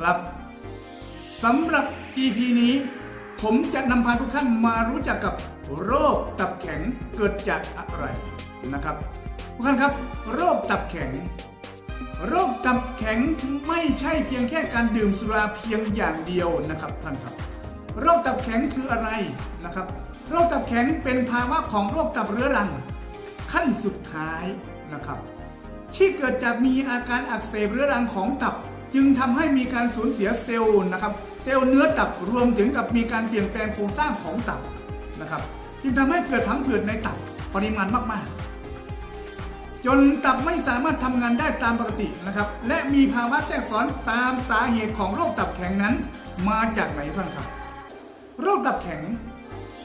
ครับสำหรับ EP นี้ ผมจะนำพาทุกท่านมารู้จักกับโรคตับแข็งเกิดจากอะไรนะครับทุกท่านครับ โรคตับแข็ง โรคตับแข็งไม่ใช่เพียงแค่การดื่มสุราเพียงอย่างเดียวนะครับท่านครับ โรคตับแข็งคืออะไรนะครับ โรคตับแข็งเป็นภาวะของโรคตับเรื้อรัง ขั้นสุดท้ายนะครับ ที่เกิดจากมีอาการอักเสบเรื้อรังของตับ จึงทำให้มีการสูญเสียเซลล์นะครับ เซลล์เนื้อตับรวมถึงกับมีการเปลี่ยนแปลงโครงสร้างของตับนะครับ จึงทำให้เกิดผังผืดในตับปริมาณมาก ๆ จนตับไม่สามารถทำงานได้ตามปกตินะครับ และมีภาวะแทรกซ้อนตามสาเหตุของโรคตับแข็งนั้น มาจากไหนท่านครับ โรคตับแข็ง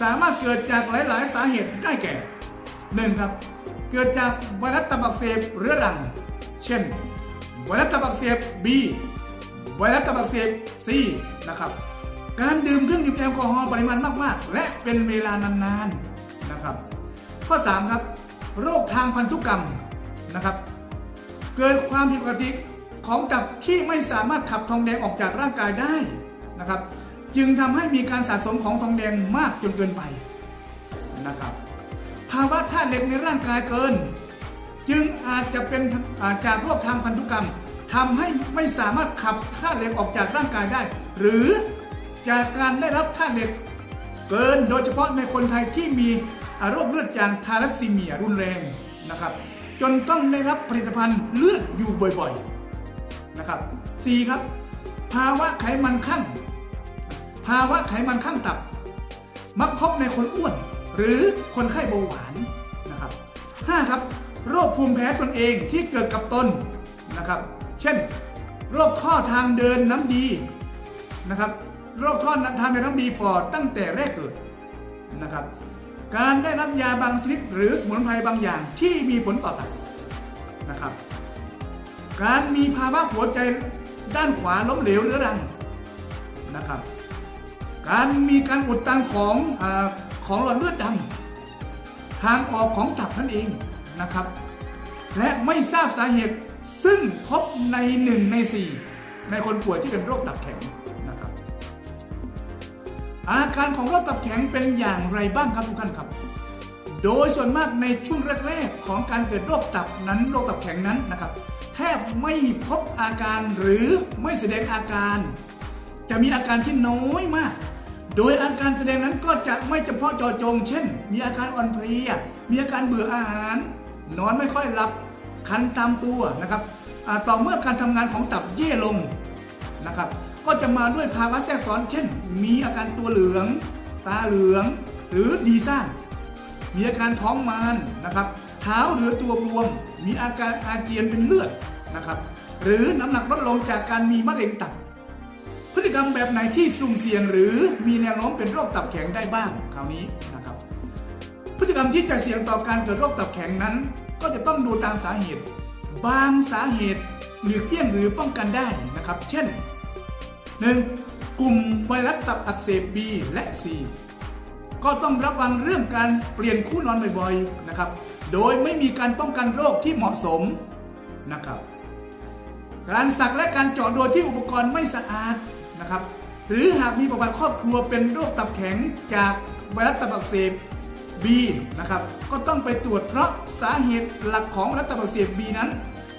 สามารถเกิดจากหลาย ๆ สาเหตุได้แก่หนึ่งครับ เกิดจากไวรัสตับอักเสบเรื้อรัง เช่น ไวรัสตับอักเสบ B ไวรัสตับอักเสบ C นะครับ การดื่มเครื่องดื่มแอลกอฮอล์ปริมาณมากๆ และเป็นเวลานานๆนะครับ ข้อ 3 ครับ โรคทางพันธุกรรมนะครับ เกิดความผิดปกติของตับที่ไม่สามารถขับทองแดงออกจากร่างกายได้นะครับ จึงทำให้มีการสะสมของทองแดงมากจนเกินไปนะครับ ภาวะธาตุเหล็กในร่างกายเกิน จึงอาจจะเป็นอาจจากโรคทางพันธุกรรมทำให้ไม่สามารถขับธาตุเหล็กออกจากร่างกายได้ หรือจากการได้รับธาตุเหล็กเกินโดยเฉพาะในคนไทยที่มีโรคเลือดจางทาลัสซีเมียรุนแรงนะครับ จนต้องได้รับผลิตภัณฑ์เลือดอยู่บ่อยๆนะครับ 4. ครับ ภาวะไขมันข้างภาวะไขมันข้างตับ มักพบในคนอ้วน หรือคนไข้เบาหวานนะครับ 5. ครับ โรคภูมิแพ้ตนเองที่เกิดกับตนนะครับ เช่น โรคข้อทางเดินน้ำดีนะครับ โรคข้อทางเดินน้ำดีฟอร์ตั้งแต่แรกเกิดนะครับ การได้รับยาบางชนิดหรือสมุนไพรบางอย่างที่มีผลต่อตับนะครับ การมีภาวะหัวใจด้านขวาล้มเหลวเรื้อรังนะครับ การมีการอุดตันของอของหลอดเลือดดำทางออกของตับนั่นเอง นะครับ และไม่ทราบสาเหตุซึ่งพบในหนึ่งในสี่ในคนป่วยที่เป็นโรคตับแข็งนะครับ อาการของโรคตับแข็งเป็นอย่างไรบ้างครับทุกท่านครับ โดยส่วนมากในช่วงแรกๆของการเกิดโรคตับนั้นโรคตับแข็งนั้นนะครับ แทบไม่พบอาการหรือไม่แสดงอาการ จะมีอาการที่น้อยมากโดยอาการแสดงนั้นก็จะไม่เฉพาะเจาะจง เช่น มีอาการอ่อนเพลีย มีอาการเบื่ออาหาร นอนไม่ค่อยหลับคันตามตัวนะครับต่อเมื่อการทำงานของตับเย่ลงนะครับ ก็จะมาด้วยภาวะแทรกซ้อน เช่น มีอาการตัวเหลือง ตาเหลือง หรือดีซ่านมีอาการท้องมานนะครับเท้าหรือตัวบวม มีอาการอาเจียนเป็นเลือดนะครับ หรือน้ำหนักลดลงจากการมีมะเร็งตับ พฤติกรรมแบบไหนที่สุ่มเสี่ยงหรือมีแนวโน้มเป็นโรคตับแข็งได้บ้างคราวนี้นะครับ พฤติกรรมที่จะเสี่ยงต่อการเกิดโรคตับแข็งนั้น ก็จะต้องดูตามสาเหตุ บางสาเหตุหลีกเลี่ยงหรือป้องกันได้นะครับ เช่น 1. กลุ่มไวรัสตับอักเสบ B และ C ก็ต้องระวังเรื่องการเปลี่ยนคู่นอนบ่อยๆนะครับ โดยไม่มีการป้องกันโรคที่เหมาะสมนะครับ การสักและการเจาะโดยที่อุปกรณ์ไม่สะอาดนะครับ หรือหากมีประวัติครอบครัวเป็นโรคตับแข็งจากไวรัสตับอักเสบ B นะครับก็ต้องไปตรวจเพราะสาเหตุหลักของรัตับอักเสบ B นั้น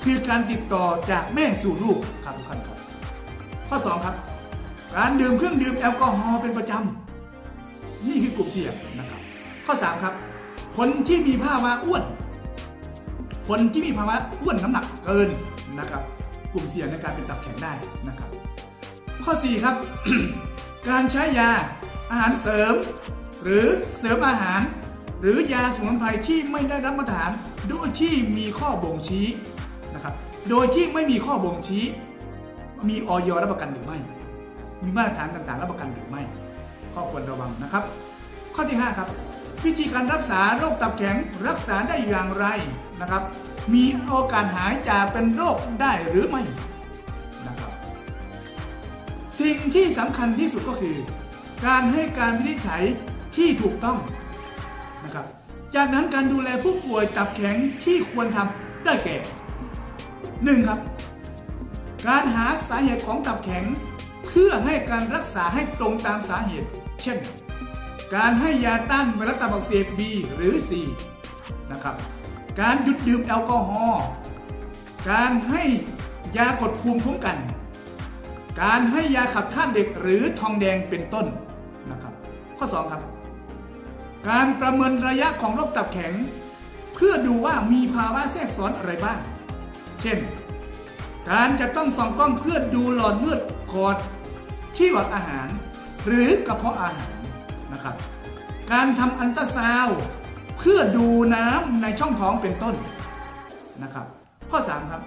คือการติดต่อจากแม่สู่ลูกครับทุกท่านครับข้อ 2 ครับ การดื่มเครื่องดื่มแอลกอฮอล์เป็นประจำนี่คือกลุ่มเสี่ยงนะครับ ข้อ 3 ครับ คนที่มีภาวะอ้วน คนที่มีภาวะอ้วนน้ำหนักเกินนะครับ กลุ่มเสี่ยงในการเป็นตับแข็งได้นะครับ ข้อ 4 ครับ การใช้ยาอาหารเสริม หรือเสริมอาหาร หรือยาสมุนไพรที่ไม่ได้รับมาตรฐานโดยที่มีข้อบ่งชี้นะครับ โดยที่ไม่มีข้อบ่งชี้ มีออยรับประกันหรือไม่ มีมาตรฐานต่างๆ รับประกันหรือไม่ ข้อควรระวังนะครับ ข้อที่ 5 ครับ วิธีการรักษาโรคตับแข็งรักษาได้อย่างไรนะครับ มีโอกาสหายจากเป็นโรคได้หรือไม่นะครับ สิ่งที่สำคัญที่สุดก็คือ การให้การวินิจฉัยที่ถูกต้อง จากนั้นการดูแลผู้ป่วยตับแข็งที่ควรทำได้แก่ 1. ครับ การหาสาเหตุของตับแข็ง เพื่อให้การรักษาให้ตรงตามสาเหตุ เช่น การให้ยาต้านไวรัสตับอักเสบ B หรือ C นะครับ การหยุดดื่มแอลกอฮอล์ การให้ยากดภูมิคุ้มกัน การให้ยาขับท่านเด็กหรือทองแดงเป็นต้นนะครับ ข้อ 2 ครับ การประเมินระยะของโรคตับแข็ง เพื่อดูว่ามีภาวะแทรกซ้อนอะไรบ้าง เช่น การจะต้องส่องกล้องเพื่อดูหลอดเลือดขอดที่หลอดอาหาร หรือกระเพาะอาหารนะครับ การทำอันตราซาวเพื่อดูน้ำในช่องท้องเป็นต้นนะครับ ข้อ 3 ครับ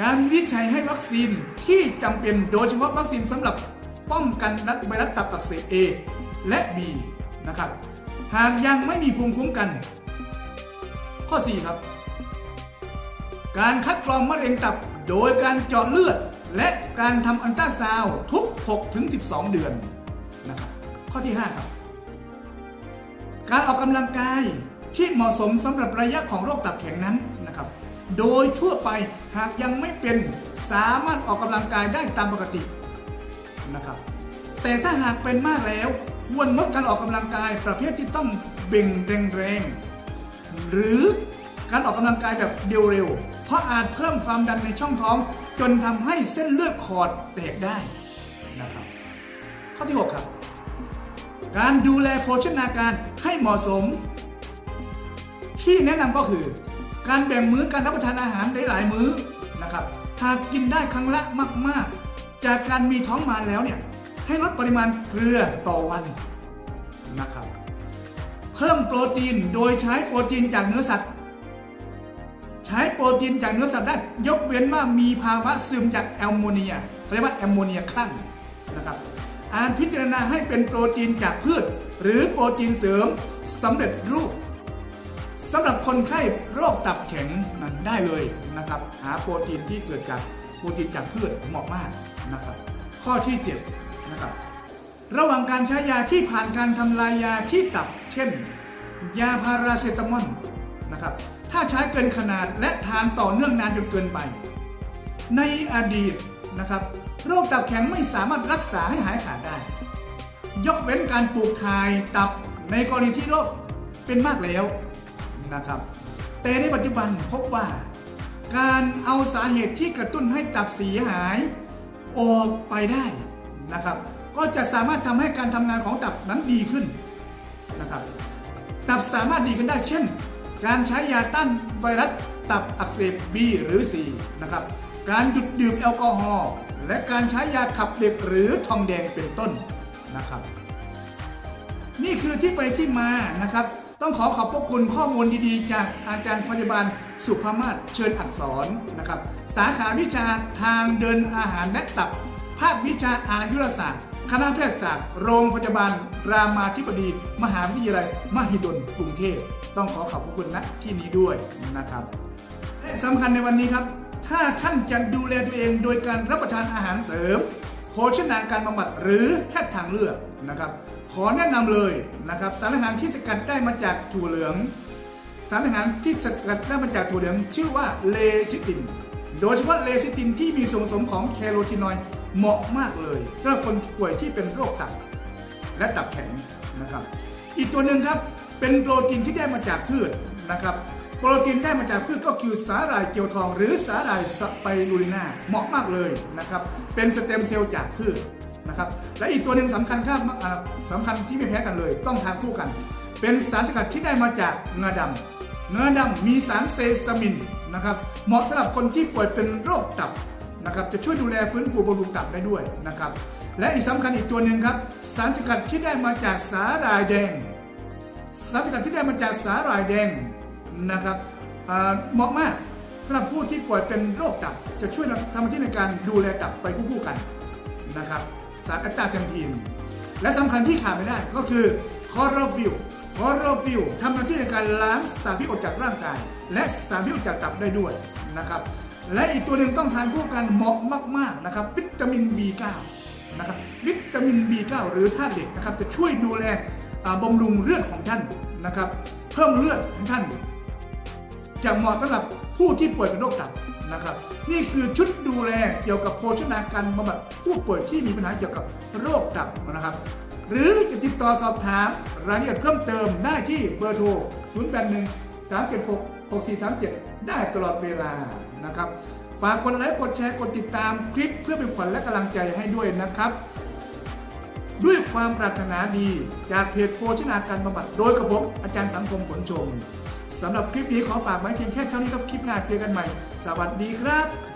การวิจัยให้วัคซีนที่จำเป็นโดยเฉพาะวัคซีนสำหรับป้องกันไวรัสตับอักเสบ A และ B นะครับ หากยังไม่มีภูมิคุ้มกัน ข้อ 4 ครับ การคัดกรองมะเร็งตับโดยการเจาะเลือด และการทำอันตราซาวทุก6ถึง12 เดือนนะครับ ข้อที่ 5 ครับ การออกกำลังกายที่เหมาะสมสำหรับระยะของโรคตับแข็งนั้นนะครับ โดยทั่วไปหากยังไม่เป็นสามารถออกกำลังกายได้ตามปกตินะครับ แต่ถ้าหากเป็นมากแล้ว ควรงดการออกกำลังกายประเภทที่ต้องเบ่งแรงๆหรือการออกกำลังกายแบบเร็วๆเพราะอาจเพิ่มความดันในช่องท้อง จนทำให้เส้นเลือดขอดแตกได้นะครับ ข้อที่ 6 ครับ การดูแลโภชนาการให้เหมาะสม ที่แนะนำก็คือ การแบ่งมื้อการรับประทานอาหารหลายมื้อนะครับหากกินได้ครั้งละมาก ๆ จากการมีท้องมาแล้วเนี่ย ให้ลดปริมาณเกลือต่อวันนะครับ เพิ่มโปรตีนโดยใช้โปรตีนจากเนื้อสัตว์ ใช้โปรตีนจากเนื้อสัตว์ได้ ยกเว้นว่ามีภาวะซึมจากแอมโมเนียเรียกว่าแอมโมเนียคลั่งนะครับอาจพิจารณาให้เป็นโปรตีนจากพืช หรือโปรตีนเสริมสำเร็จรูปสำหรับคนไข้โรคตับแข็งนั้นได้เลยนะครับ หาโปรตีนที่เกิดจากโปรตีนจากพืชเหมาะมากนะครับ ข้อที่ 7 นะครับระหว่างการใช้ยาที่ผ่านการทำลายยาที่ตับ เช่น ยาพาราเซตามอลนะครับถ้าใช้เกินขนาดและทานต่อเนื่องนานจนเกินไป ในอดีตนะครับโรคตับแข็งไม่สามารถรักษาให้หายขาดได้ ยกเว้นการปลูกถ่ายตับในกรณีที่โรคเป็นมากแล้วนะครับแต่ในปัจจุบันพบว่า การเอาสาเหตุที่กระตุ้นให้ตับเสียหาย ออกไปได้ นะครับ ก็จะสามารถทำให้การทำงานของตับนั้นดีขึ้นนะครับตับสามารถดีขึ้นได้เช่น การใช้ยาต้านไวรัสตับอักเสบ B หรือ C นะครับการหยุดดื่มแอลกอฮอล์และการใช้ยาขับเหล็กหรือทองแดงเป็นต้นนะครับ นี่คือที่ไปที่มานะครับ ต้องขอขอบพระคุณข้อมูลดีๆ จากอาจารย์พยาบาลสุภมาศเชิญอักษรนะครับ สาขาวิชาทางเดินอาหารและตับ ภาควิชาอายุรศาสตร์ คณะแพทยศาสตร์ โรงพยาบาล รามาธิบดี มหาวิทยาลัย มหิดลกรุงเทพ ต้องขอขอบพระคุณณที่นี้ด้วยนะครับและสำคัญในวันนี้ครับ ถ้าท่านจะดูแลตัวเองโดยการรับประทานอาหารเสริม โภชนาการบำบัดหรือแพทย์ทางเลือกนะครับ ขอแนะนำเลยนะครับสารอาหารที่สกัดได้มาจากถั่วเหลืองสารอาหารที่สกัดได้มาจากถั่วเหลืองชื่อว่าเลซิติน โดยเฉพาะเลซิตินที่มีส่วนผสมของแคโรทีนอยด์ เหมาะมากเลยสำหรับคนป่วยที่เป็นโรคตับและตับแข็งนะครับ อีกตัวหนึ่งครับเป็นโปรตีนที่ได้มาจากพืชนะครับ โปรตีนได้มาจากพืชก็คือสาหร่ายเกียวทอง หรือสาหร่ายสไปรูลินาเหมาะมากเลยนะครับ เป็นสเต็มเซลล์จากพืชนะครับ และอีกตัวหนึ่งสำคัญครับสำคัญที่ไม่แพ้กันเลย ต้องทานคู่กัน เป็นสารสกัดที่ได้มาจากงาดำงาดำมีสารเซซามินนะครับ เหมาะสำหรับคนที่ป่วยเป็นโรคตับ นะครับจะช่วยดูแลฟื้นฟูบำรุงตับได้ด้วยนะครับและอีกสำคัญอีกตัวหนึ่งครับสารสกัดที่ได้มาจากสาหร่ายแดง สารสกัดที่ได้มาจากสาหร่ายแดงนะครับเหมาะมากสำหรับผู้ที่ป่วยเป็นโรคตับ จะช่วยทำหน้าที่ในการดูแลตับไปคู่กันนะครับสารแอตตาเซนทีนและสำคัญที่ขาดไม่ได้ก็คือคอร์ฟิลคอร์ฟิลทำหน้าที่ในการล้างสารพิษออกจากร่างกาย และสารพิษออกจากตับได้ด้วยนะครับ และอีกตัวหนึ่งต้องทานคู่กันเหมาะมากๆนะครับวิตามิน B9 นะครับวิตามิน B9 หรือธาตุเหล็กนะครับจะช่วยดูแลอ่าบำรุงเลือดของท่านนะครับ เพิ่มเลือดของท่าน จะเหมาะสำหรับผู้ที่ป่วยเป็นโรคตับนะครับ นี่คือชุดดูแลเกี่ยวกับโภชนาการบำบัดผู้ป่วยที่มีปัญหาเกี่ยวกับโรคตับนะครับ หรือจะติดต่อสอบถามรายละเอียดเพิ่มเติมได้ที่เบอร์โทร 081 376 6437 ได้ตลอดเวลานะครับฝากกดไลค์กดแชร์กดติดตามคลิปเพื่อเป็นขวัญและกำลังใจให้ด้วยนะครับ ด้วยความปรารถนาดีจากเพจโภชนาการบำบัดโดยกระผมอาจารย์สังคมผลชมสำหรับคลิปนี้ขอฝากไว้เพียงแค่เท่านี้ครับคลิปหน้าเจอกันใหม่ สวัสดีครับ